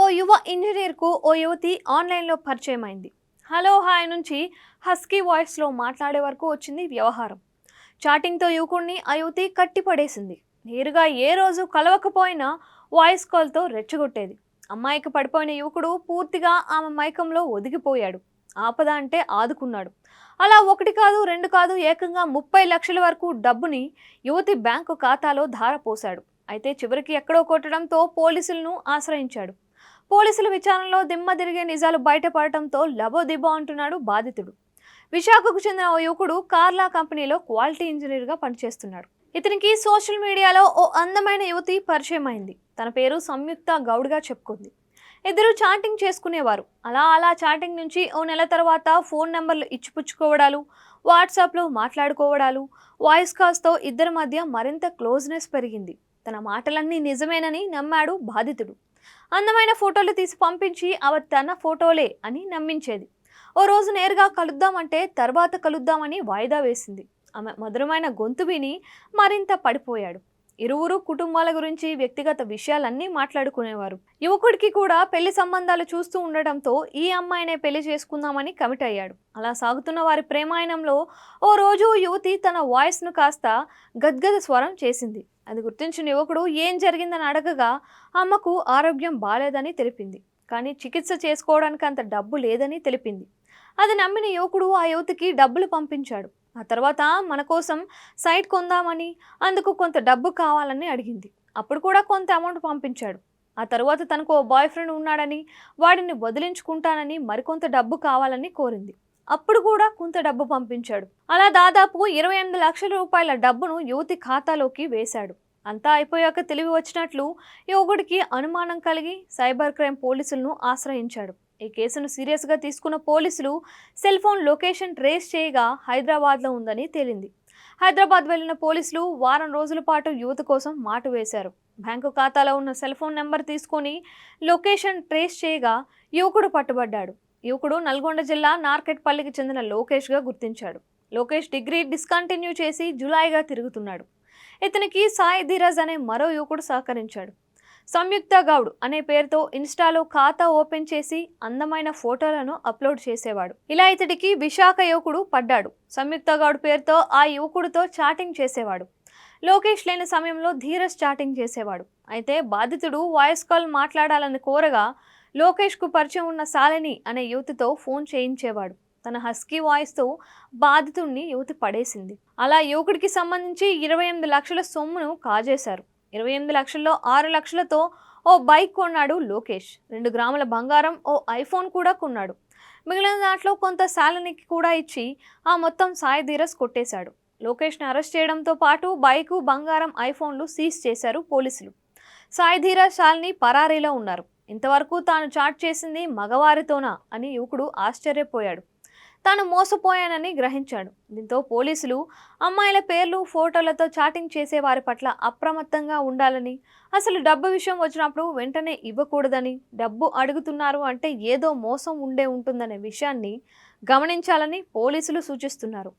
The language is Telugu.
ఓ యువ ఇంజనీర్కు ఓ యువతి ఆన్లైన్లో పరిచయం అయింది హలో హాయ్ నుంచి హస్కీ వాయిస్లో మాట్లాడే వరకు వచ్చింది వ్యవహారం. చాటింగ్తో యువకుడిని ఆ యువతి కట్టిపడేసింది. నేరుగా ఏ రోజు కలవకపోయినా వాయిస్ కాల్తో రెచ్చగొట్టేది. అమ్మాయికి పడిపోయిన యువకుడు పూర్తిగా ఆమె మైకంలో ఒదిగిపోయాడు. ఆపద అంటే ఆదుకున్నాడు. అలా ఒకటి కాదు రెండు కాదు ఏకంగా ముప్పై లక్షల వరకు డబ్బుని యువతి బ్యాంకు ఖాతాలో ధారపోశాడు. అయితే చివరికి ఎక్కడో కొట్టడంతో పోలీసులను ఆశ్రయించాడు. పోలీసుల విచారణలో దిమ్మ తిరిగే నిజాలు బయటపడటంతో లబోదిబో అంటున్నాడు బాధితుడు. విశాఖకు చెందిన ఓ యువకుడు కార్లా కంపెనీలో క్వాలిటీ ఇంజనీర్గా పనిచేస్తున్నాడు. ఇతనికి సోషల్ మీడియాలో ఓ అందమైన యువతి పరిచయం అయింది తన పేరు సంయుక్త గౌడ్గా చెప్పుకుంది. ఇద్దరు చాటింగ్ చేసుకునేవారు. అలా అలా చాటింగ్ నుంచి ఓ నెల తర్వాత ఫోన్ నెంబర్లు ఇచ్చిపుచ్చుకోవడాలు వాట్సాప్లో మాట్లాడుకోవడాలు వాయిస్ కాల్స్తో ఇద్దరి మధ్య మరింత క్లోజ్నెస్ పెరిగింది. తన మాటలన్నీ నిజమేనని నమ్మాడు బాధితుడు. అందమైన ఫోటోలు తీసి పంపించి అవి తన ఫోటోలే అని నమ్మించేది. ఓ రోజు నేరుగా కలుద్దామంటే తర్వాత కలుద్దామని వాయిదా వేసింది. ఆమె మధురమైన గొంతు విని మరింత పడిపోయాడు. ఇరువురు కుటుంబాల గురించి వ్యక్తిగత విషయాలన్నీ మాట్లాడుకునేవారు. యువకుడికి కూడా పెళ్ళి సంబంధాలు చూస్తూ ఉండటంతో ఈ అమ్మాయినే పెళ్ళి చేసుకుందామని కమిట్ అయ్యాడు. అలా సాగుతున్న వారి ప్రేమాయణంలో ఓ రోజు యువతి తన వాయిస్ను కాస్త గద్గద స్వరం చేసింది. అది గుర్తించిన యువకుడు ఏం జరిగిందని అడగగా అమ్మకు ఆరోగ్యం బాలేదని తెలిపింది. కానీ చికిత్స చేసుకోవడానికి అంత డబ్బు లేదని తెలిపింది. అది నమ్మిన యువకుడు ఆ యువతికి డబ్బులు పంపించాడు. ఆ తర్వాత మన కోసం సైట్ కొందామని అందుకు కొంత డబ్బు కావాలని అడిగింది. అప్పుడు కూడా కొంత అమౌంట్ పంపించాడు. ఆ తర్వాత తనకు ఓ బాయ్ ఫ్రెండ్ ఉన్నాడని వాడిని వదిలించుకుంటానని మరికొంత డబ్బు కావాలని కోరింది. అప్పుడు కూడా కొంత డబ్బు పంపించాడు. అలా దాదాపు ఇరవై ఎనిమిది లక్షల రూపాయల డబ్బును యువతి ఖాతాలోకి వేశాడు. అంతా అయిపోయాక తెలివి వచ్చినట్లు యువకుడికి అనుమానం కలిగి సైబర్ క్రైమ్ పోలీసులను ఆశ్రయించాడు. ఈ కేసును సీరియస్గా తీసుకున్న పోలీసులు సెల్ ఫోన్ లొకేషన్ ట్రేస్ చేయగా హైదరాబాద్లో ఉందని తేలింది. హైదరాబాద్ వెళ్ళిన పోలీసులు వారం రోజుల పాటు యువత కోసం మాట వేశారు. బ్యాంకు ఖాతాలో ఉన్న సెల్ ఫోన్ నెంబర్ తీసుకొని లొకేషన్ ట్రేస్ చేయగా యువకుడు పట్టుబడ్డాడు. యువకుడు నల్గొండ జిల్లా నార్కెట్పల్లికి చెందిన లోకేష్గా గుర్తించాడు. లోకేష్ డిగ్రీ డిస్కంటిన్యూ చేసి జులైగా తిరుగుతున్నాడు. ఇతనికి సాయి ధీరజ్ అనే మరో యువకుడు సహకరించాడు. సంయుక్త గౌడ్ అనే పేరుతో ఇన్స్టాలో ఖాతా ఓపెన్ చేసి అందమైన ఫోటోలను అప్లోడ్ చేసేవాడు. ఇలా ఇతడికి విశాఖ యువకుడు పడ్డాడు. సంయుక్త గౌడ్ పేరుతో ఆ యువకుడితో చాటింగ్ చేసేవాడు. లోకేష్ లేని సమయంలో ధీరజ్ చాటింగ్ చేసేవాడు. అయితే బాధితుడు వాయిస్ కాల్ మాట్లాడాలని కోరగా లోకేష్కు పరిచయం ఉన్న శాలిని అనే యువతితో ఫోన్ చేయించేవాడు. తన హస్కీ వాయిస్తో బాధితుడిని యువతి పడేసింది. అలా యువకుడికి సంబంధించి ఇరవై ఎనిమిది లక్షల సొమ్మును కాజేశారు. ఇరవై ఎనిమిది లక్షల్లో ఆరు లక్షలతో ఓ బైక్ కొన్నాడు లోకేష్. రెండు గ్రాముల బంగారం ఓ ఐఫోన్ కూడా కొన్నాడు. మిగిలిన దాంట్లో కొంత శాలనీకి కూడా ఇచ్చి ఆ మొత్తం సాయి ధీరస్ కొట్టేశాడు. లోకేష్ని అరెస్ట్ చేయడంతో పాటు బైకు బంగారం ఐఫోన్లు సీజ్ చేశారు పోలీసులు. సాయి ధీరస్ శాలిని పరారీలో ఉన్నారు. ఇంతవరకు తాను చాట్ చేసింది మగవారితోనా అని యువకుడు ఆశ్చర్యపోయాడు. తాను మోసపోయానని గ్రహించాడు. దీంతో పోలీసులు అమ్మాయిల పేర్లు ఫోటోలతో చాటింగ్ చేసే వారి పట్ల అప్రమత్తంగా ఉండాలని అసలు డబ్బు విషయం వచ్చినప్పుడు వెంటనే ఇవ్వకూడదని డబ్బు అడుగుతున్నారు అంటే ఏదో మోసం ఉండే ఉంటుందనే విషయాన్ని గమనించాలని పోలీసులు సూచిస్తున్నారు.